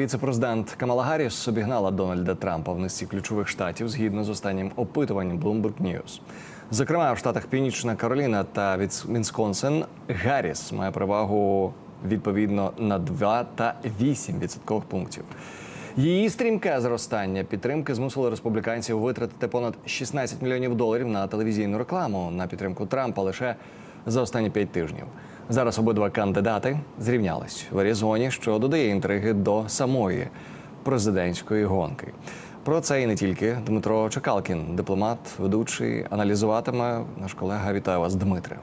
Віце-президент Камала Гарріс обігнала Дональда Трампа в низці ключових штатів згідно з останнім опитуванням Bloomberg News. Зокрема, в штатах Північна Кароліна та Вісконсин Гарріс має перевагу відповідно на 2 та 8 відсоткових пунктів. Її стрімке зростання підтримки змусило республіканців витратити понад 16 мільйонів доларів на телевізійну рекламу на підтримку Трампа лише за останні п'ять тижнів. Зараз обидва кандидати зрівнялись в Аризоні, що додає інтриги до самої президентської гонки. Про це і не тільки Дмитро Чекалкін, дипломат, ведучий, аналізуватиме наш колега. Вітаю вас, Дмитре.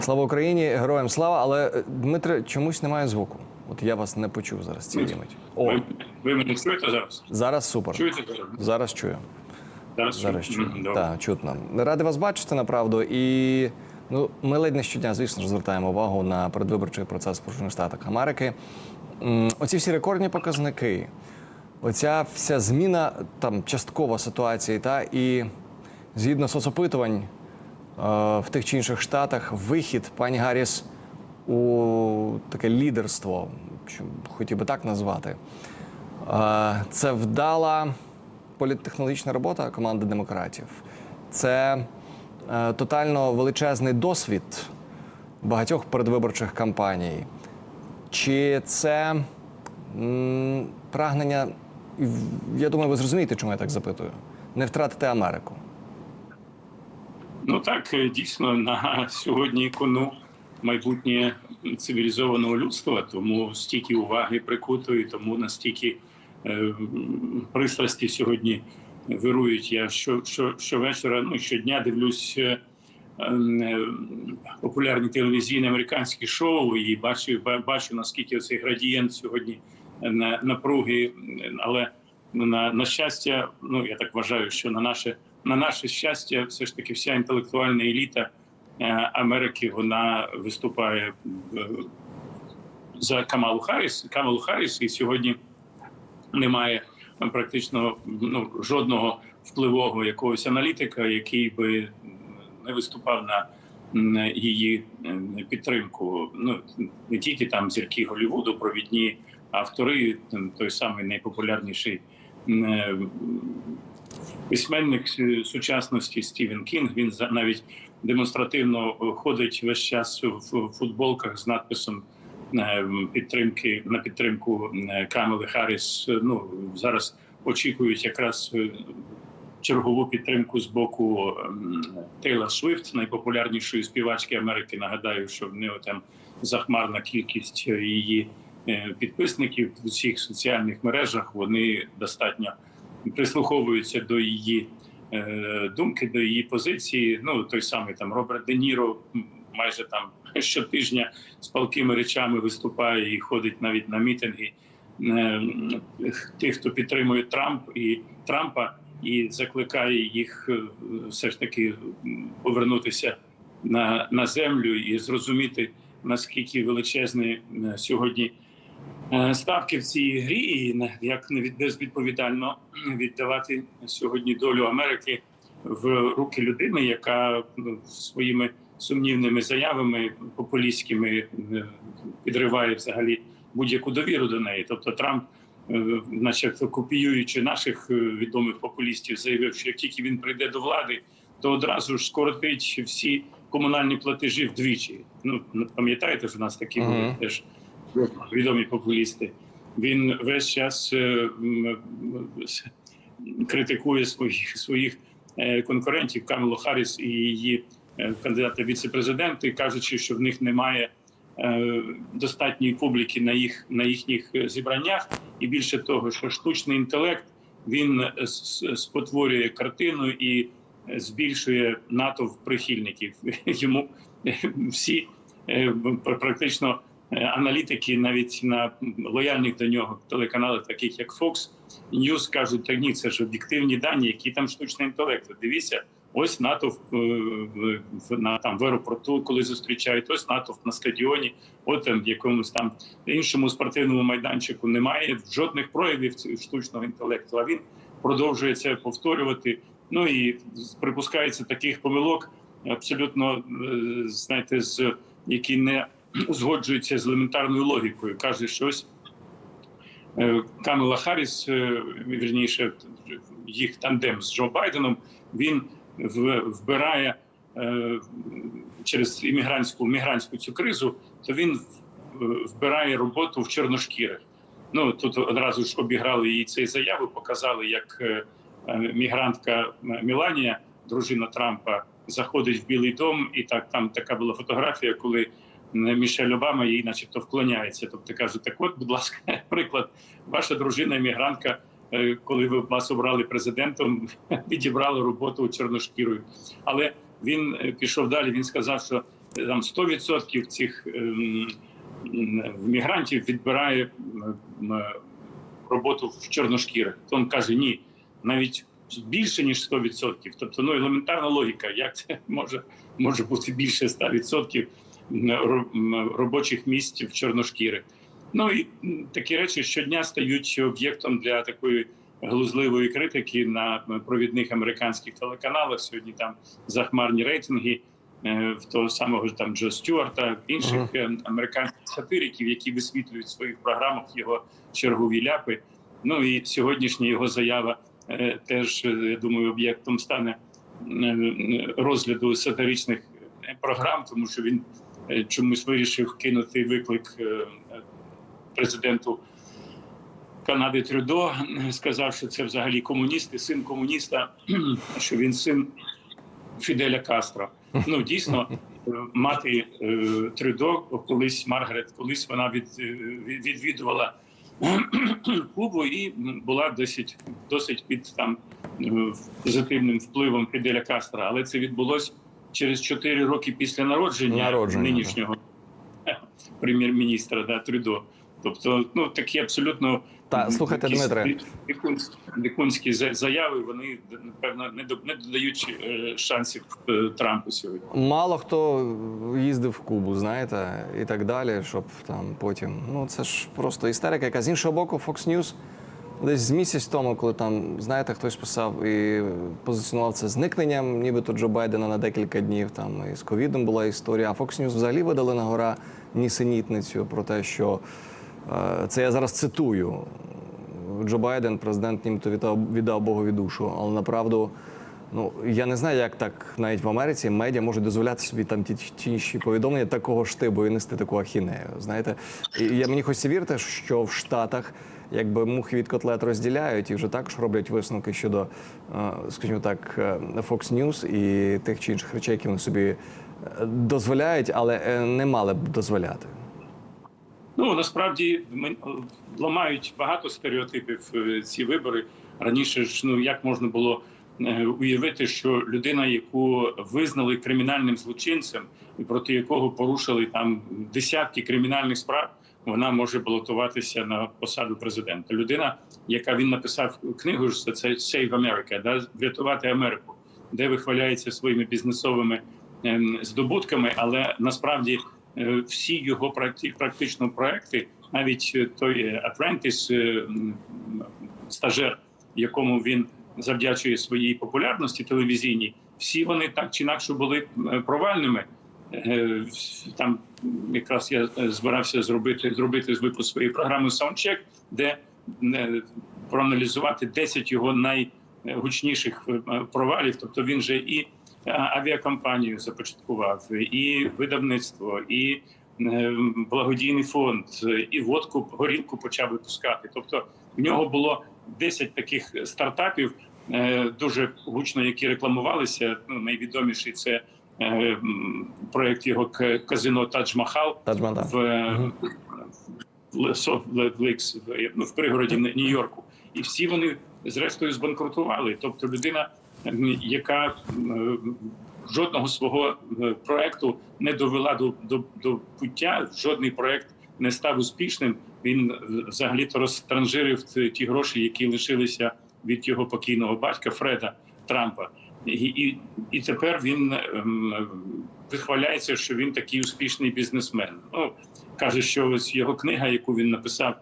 Слава Україні, героям слава! Але е, Дмитре, чомусь немає звуку. От я вас не почув зараз цієї мить. О, Ви, ви мене чуєте зараз? зараз супер. Чуєте зараз? Зараз чую. Зараз, Зараз чую? чую. Мгм. Так, чутно. Радий вас бачити направду. І ну, ми ледь не щодня, звісно ж, звертаємо увагу на передвиборчий процес Сполучених Штатах Америки. Оці всі рекордні показники, оця вся зміна там часткова ситуації, та і згідно соцопитувань е, в тих чи інших штатах, вихід пані Гарріс у таке лідерство, хотів би так назвати. Е, Це вдала політтехнологічна робота команди демократів. Це е, тотально величезний досвід багатьох передвиборчих кампаній. Чи це м, прагнення, я думаю, ви зрозумієте, чому я так запитую, не втратити Америку. Ну так е, дійсно на сьогодні кону майбутнє цивілізованого людства, тому стільки уваги прикуто, і тому настільки пристрасті сьогодні вирують. Я що, що, щовечора, ну щодня дивлюсь. е, е, Популярні телевізійні американські шоу, і бачу, бачу наскільки цей градієнт сьогодні на напруги, але на, на щастя, ну я так вважаю, що на наше на наше щастя, все ж таки, вся інтелектуальна еліта е, Америки вона виступає е, за Камалу Харріс. Камалу Харріс, і сьогодні немає практично ну, жодного впливового якогось аналітика, який би не виступав на її е, підтримку. Ну не тільки там зірки Голлівуду, провідні автори, той самий найпопулярніший е, письменник сучасності Стівен Кінг. Він навіть демонстративно ходить весь час в футболках з надписом підтримки на підтримку е, Камели Харріс. Ну зараз очікують якраз е, чергову підтримку з боку Тейлор Свифт, найпопулярнішої співачки Америки. Нагадаю, що в нього там захмарна кількість е, її е, підписників в усіх соціальних мережах. Вони достатньо прислуховуються до її е, думки, до її позиції. Ну той самий там Роберт Де Ніро майже там щотижня з палкими речами виступає і ходить навіть на мітинги е, тих, хто підтримує Трамп і Трампа, і закликає їх е, все ж таки повернутися на, на землю і зрозуміти наскільки величезні е, сьогодні е, ставки в цій грі, і як не від- безвідповідально віддавати сьогодні долю Америки в руки людини, яка своїми сумнівними заявами популістськими е, підриває взагалі будь-яку довіру до неї. Тобто Трамп, е, начебто копіюючи наших е, відомих популістів, заявив, що як тільки він прийде до влади, то одразу ж скоротить всі комунальні платежі вдвічі. Ну пам'ятаєте, що в нас такі були Мгм. теж відомі популісти. Він весь час критикує своїх своїх конкурентів Камелу Харріс і її кандидата в віце-президенти, кажучи, що в них немає е, достатньої публіки на їх на їхніх е, зібраннях, і більше того, що штучний інтелект він е, спотворює картину і е, збільшує натовп прихильників. Йому е, всі е, практично е, аналітики, навіть на лояльних до нього телеканалах, таких як Fox News, кажуть, так ні, це ж об'єктивні дані, які там штучний інтелект. Дивіться, ось натовп е, на там в аеропорту, коли зустрічають, ось натовп на стадіоні, от там в якомусь там іншому спортивному майданчику немає жодних проявів штучного інтелекту. А він продовжує це повторювати. Ну і припускається таких помилок абсолютно е, знаєте, з які не узгоджується з елементарною логікою. Каже, що ось е, Камела Харріс, вірніше, їх тандем з Джо Байденом, він вбирає е, через іммігрантську мігрантську цю кризу, то він вбирає роботу в чорношкірих. Ну тут одразу ж обіграли її цей заяву, показали, як е, е, мігрантка Міланія, дружина Трампа, заходить в Білий дом, і так там така була фотографія, коли Мішель Обама їй, начебто, вклоняється. Тобто каже: так, от, будь ласка, приклад, ваша дружина іммігрантка, е, коли ви вас обрали президентом, відібрала роботу чорношкірою. Але він е, пішов далі. Він сказав, що е, там 100% цих ем, мігрантів відбирає роботу в чорношкірих. То він каже: ні, навіть більше ніж 100%. Тобто, ну елементарна логіка, як це може, може бути більше 100% робочих місць в чорношкірих. Ну і такі речі щодня стають об'єктом для такої глузливої критики на провідних американських телеканалах. Сьогодні там захмарні рейтинги е, в того самого там Джо Стюарта, інших е, американських сатириків, які висвітлюють в своїх програмах його чергові ляпи. Ну і сьогоднішня його заява е, теж я думаю об'єктом стане розгляду сатиричних програм, тому що він чомусь вирішив кинути виклик президенту Канади Трюдо. Сказав, що це взагалі комуніст і син комуніста, що він син Фіделя Кастро. Ну дійсно, е, мати е, Трюдо, колись Маргарет, колись вона від, е, відвідувала Кубу і була досить досить під там позитивним впливом Фіделя Кастро. Але це відбулось через 4 роки після народження, Народження, нинішнього прем'єр-міністра да, Трюдо. Тобто, ну такі абсолютно Та, слухайте, якісь Дмитре. дикунські, заяви. Вони напевно не до- не додають е, шансів е, Трампу сьогодні. Мало хто їздив в Кубу, знаєте, і так далі, щоб там потім. Ну це ж просто істерика, яка з іншого боку, Fox News десь з місяць тому, коли там, знаєте, хтось писав і позиціонував це зникненням, нібито Джо Байдена на декілька днів. Там і з ковідом була історія. А Fox News взагалі видали на гора нісенітницю про те, що це я зараз цитую. Джо Байден, президент, нібито віддав, Богові душу, але направду. Ну я не знаю, як так навіть в Америці медіа можуть дозволяти собі там ті чи інші повідомлення такого штибу і нести таку ахінею. Знаєте, і я мені хочеться вірити, що в Штатах якби мухи від котлет розділяють і вже також роблять висновки щодо, е, скажімо так, е, Fox News і тих чи інших речей, які вони собі е, дозволяють, але не мали б дозволяти. Ну насправді ми- ламають багато стереотипів е, ці вибори. Раніше ж ну як можна було е, уявити, що людина, яку визнали кримінальним злочинцем, і проти якого порушили там десятки кримінальних справ, вона може балотуватися на посаду президента. Людина, яка він написав книгу, ж це Save America, да, врятувати Америку, де вихваляється своїми бізнесовими ем, здобутками, але насправді е, всі його практи- практично проекти, навіть е, той е, Apprentice, е, стажер, якому він завдячує своїй популярності телевізійній, всі вони так чи інакше були е, провальними. Е, Там якраз я е, збирався зробити зробити випуск своєї програми Soundcheck, де е, проаналізувати 10 його найгучніших е, провалів. Тобто він же і е, авіакомпанію започаткував, і видавництво, і е, благодійний фонд, і водку горілку почав випускати. Тобто в нього було 10 таких стартапів, е, дуже гучно, які рекламувалися. Ну найвідоміший це е, проект його казино Тадж Махал в, в, в, пригороді Нью-Йорку. І всі вони зрештою збанкрутували. Тобто людина, яка е, жодного свого е, проекту не довела до, до, до пуття, жодний проект не став успішним. Він е, взагалі-то розтранжирив ті гроші, які лишилися від його покійного батька Фреда Трампа. І, і, і тепер він вихваляється, що він такий успішний бізнесмен. Ну каже, що ось його книга, яку він написав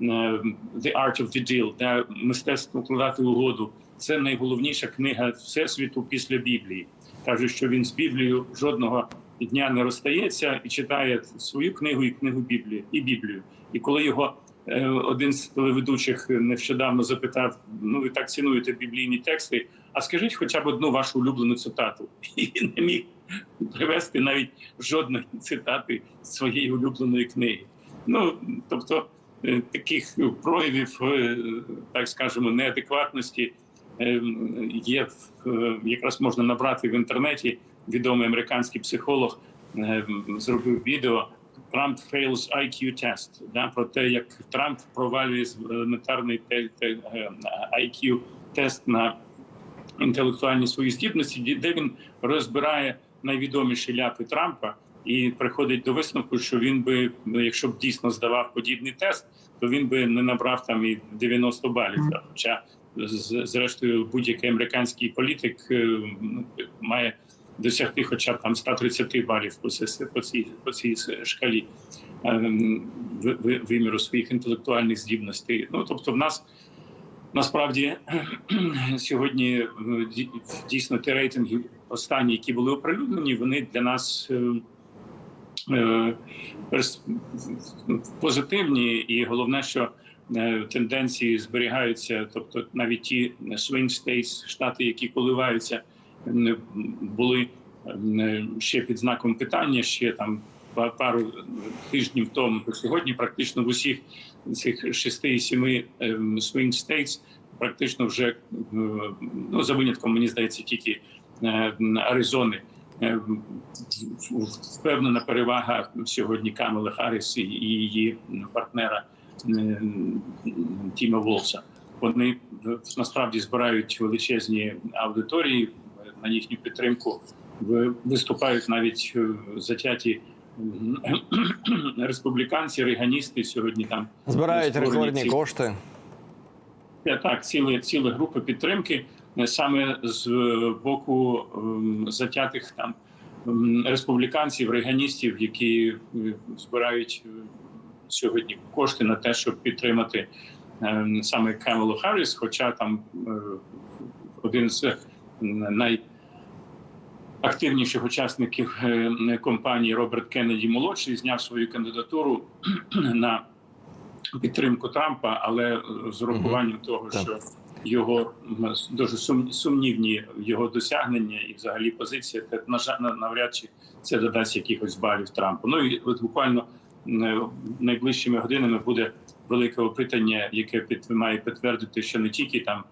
The Art of the Deal, де мистецтво укладати угоду. Це найголовніша книга всесвіту після Біблії. Каже, що він з Біблією жодного дня не розстається і читає свою книгу і книгу Біблії і Біблію. І коли його е, один з телеведучих нещодавно запитав: ну ви так цінуєте біблійні тексти, а скажіть хоча б одну вашу улюблену цитату. І він не міг привести навіть жодної цитати з своєї улюбленої книги. Ну тобто е, таких проявів, е, так скажемо, неадекватності є е, якраз можна набрати в інтернеті. Відомий американський психолог е, зробив відео Трамп fails IQ test, да, про те, як Трамп провалює з- елементарний е, IQ тест на інтелектуальні свої здібності, де він розбирає найвідоміші ляпи Трампа і приходить до висновку, що він би, ну, якщо б дійсно здавав подібний тест, то він би не набрав там і 90 балів. Хоча зрештою будь-який американський політик е, має досягти хоча б там 130 балів по цій, по цій, по цій шкалі ем, ви- ви- виміру своїх інтелектуальних здібностей. Ну тобто, в нас насправді сьогодні е, дійсно ті рейтинги останні, які були оприлюднені, вони для нас. е, позитивні, і головне, що тенденції зберігаються. Тобто, навіть ті swing states, штати, які коливаються, були е, ще під знаком питання. Ще там пару тижнів тому сьогодні, практично в усіх цих шести і семи е, swing states практично вже е, ну за винятком, мені здається, тільки е, Аризони. е, Впевнена перевага сьогодні Камели Харріс і її партнера е, Тіма Волса. Вони е, насправді збирають величезні аудиторії е, на їхню підтримку. Виступають навіть е, затяті е, республіканці, реганісти сьогодні там Збирають рекордні ці- кошти. Е, Так, цілі цілі групи підтримки е, саме з е, боку ем, затятих там республіканців, реганістів, які е, збирають е, сьогодні кошти на те, щоб підтримати ем, саме Камелу Харріс, хоча там е, один з най Активніших учасників е, компанії Роберт Кеннеді молодший зняв свою кандидатуру на підтримку Трампа, але е, з урахуванням того, Так. що його дуже сум- сумнівні його досягнення і взагалі позиція, на навряд чи це додасть якихось балів Трампу. Ну і от буквально найближчими годинами буде велике опитання, яке під має підтвердити, що не тільки там.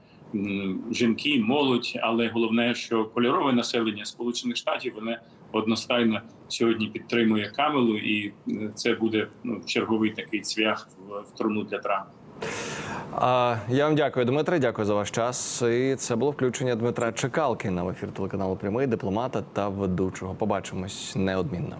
Жінки, молодь, але головне, що кольорове населення Сполучених Штатів вони одностайно сьогодні підтримує Камелу, і е, це буде ну, черговий такий цвях в, труну для Трампа. Я вам дякую, Дмитре. Дякую за ваш час. І це було включення Дмитра Чекалкіна в ефір телеканалу Прямий, дипломата та ведучого. Побачимось неодмінно.